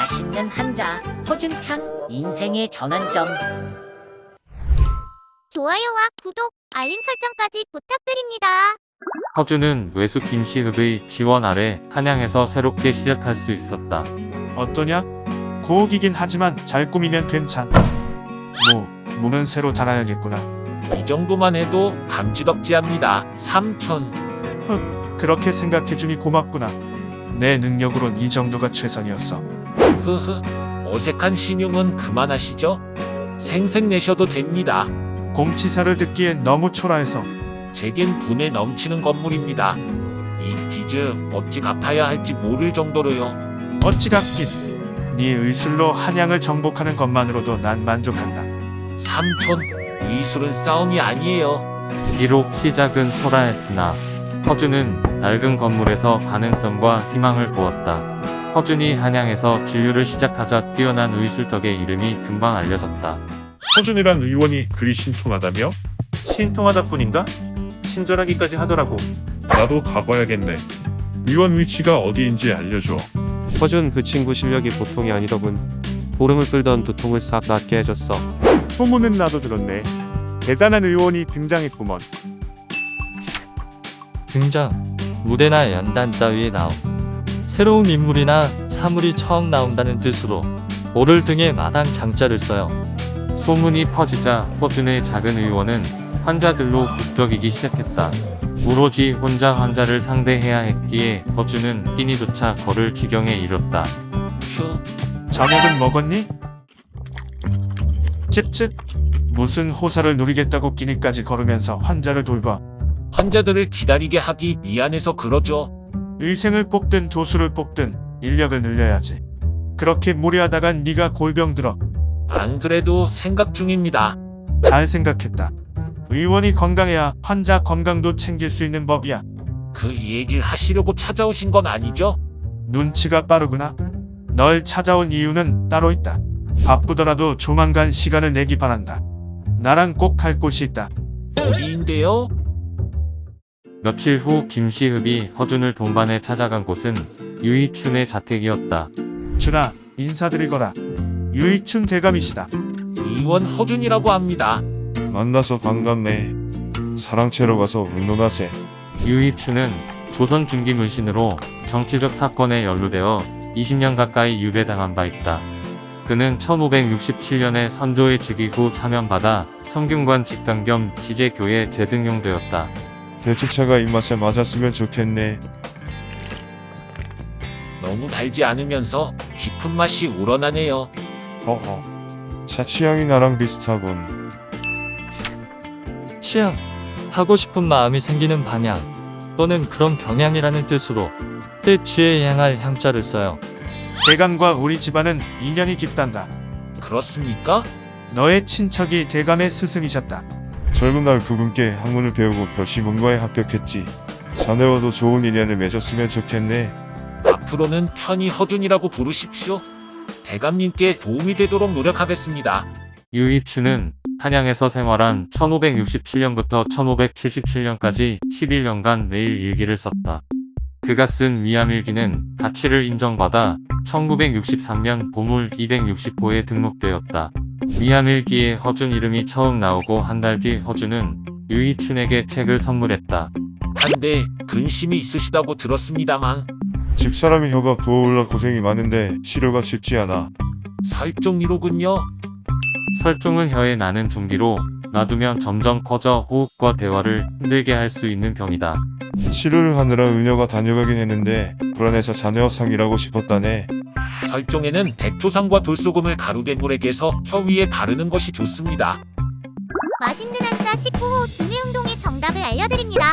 맛있는 한자, 허준탕, 인생의 전환점. 좋아요와 구독, 알림 설정까지 부탁드립니다. 허준은 외수 김시흡의 지원 아래 한양에서 새롭게 시작할 수 있었다. 어떠냐? 고옥이긴 하지만 잘 꾸미면 괜찮. 뭐, 문은 새로 달아야겠구나. 이 정도만 해도 감지덕지합니다. 삼촌. 그렇게 생각해주니 고맙구나. 내 능력으론 이 정도가 최선이었어. 흐흐. 어색한 신용은 그만하시죠. 생색 내셔도 됩니다. 공치사를 듣기엔 너무 초라해서 제겐 분에 넘치는 건물입니다. 이 빚을 어찌 갚아야 할지 모를 정도로요. 어찌 갚긴. 네 의술로 한양을 정복하는 것만으로도 난 만족한다. 삼촌, 의술은 싸움이 아니에요. 비록 시작은 초라했으나 허준은 낡은 건물에서 가능성과 희망을 보았다. 허준이 한양에서 진료를 시작하자 뛰어난 의술덕의 이름이 금방 알려졌다. 허준이란 의원이 그리 신통하다며? 신통하다 뿐인가? 친절하기까지 하더라고. 나도 가봐야겠네. 의원 위치가 어디인지 알려줘. 허준 그 친구 실력이 보통이 아니더군. 보름을 끌던 두통을 싹 낫게 해줬어. 소문은 나도 들었네. 대단한 의원이 등장했구먼. 등장, 무대나 연단 따위에 나옴. 새로운 인물이나 사물이 처음 나온다는 뜻으로 오를 등에 마당 장자를 써요. 소문이 퍼지자 허준의 작은 의원은 환자들로 북적이기 시작했다. 오로지 혼자 환자를 상대해야 했기에 허준은 끼니조차 걸을 지경에 이뤘다. 휴. 저녁은 먹었니? 찝찝. 무슨 호사를 누리겠다고 끼니까지 걸으면서 환자를 돌봐. 환자들을 기다리게 하기 미안해서 그러죠. 의생을 뽑든 도수를 뽑든 인력을 늘려야지. 그렇게 무리하다간 네가 골병 들어. 안 그래도 생각 중입니다. 잘 생각했다. 의원이 건강해야 환자 건강도 챙길 수 있는 법이야. 그 얘기를 하시려고 찾아오신 건 아니죠? 눈치가 빠르구나. 널 찾아온 이유는 따로 있다. 바쁘더라도 조만간 시간을 내기 바란다. 나랑 꼭 갈 곳이 있다. 어디인데요? 며칠 후 김시흡이 허준을 동반해 찾아간 곳은 유이춘의 자택이었다. 준아, 인사드리거라. 유이춘 대감이시다. 의원 허준이라고 합니다. 만나서 반갑네. 사랑채로 가서 의논하세. 유이춘은 조선 중기 물신으로 정치적 사건에 연루되어 20년 가까이 유배당한 바 있다. 그는 1567년에 선조의 즉위 후 사면받아 성균관 직당 겸 지제교에 재등용되었다. 대추차가 입맛에 맞았으면 좋겠네. 너무 달지 않으면서 깊은 맛이 우러나네요. 허허. 차 취향이 나랑 비슷하군. 취향, 하고 싶은 마음이 생기는 방향 또는 그런 병향이라는 뜻으로 뜻 취에 향할 향자를 써요. 대감과 우리 집안은 인연이 깊단다. 그렇습니까? 너의 친척이 대감의 스승이셨다. 젊은 날 그분께 학문을 배우고 별시 문과에 합격했지. 자네와도 좋은 인연을 맺었으면 좋겠네. 앞으로는 편히 허준이라고 부르십시오. 대감님께 도움이 되도록 노력하겠습니다. 유이춘은 한양에서 생활한 1567년부터 1577년까지 11년간 매일 일기를 썼다. 그가 쓴 위암일기는 가치를 인정받아 1963년 보물 260호에 등록되었다. 위암일기에 허준 이름이 처음 나오고 한 달 뒤 허준은 유이춘에게 책을 선물했다. 한데 근심이 있으시다고 들었습니다만 집사람이 혀가 부어올라 고생이 많은데 치료가 쉽지 않아. 설정이로군요. 설종은 혀에 나는 종기로 놔두면 점점 커져 호흡과 대화를 힘들게 할 수 있는 병이다. 치료를 하느라 의녀가 다녀가긴 했는데 불안해서 상의하고 싶었다네. 설종에는 백조상과 돌소금을 가루괴물에게서 혀 위에 바르는 것이 좋습니다. 맛있는 한자 19호 두뇌 운동의 정답을 알려드립니다.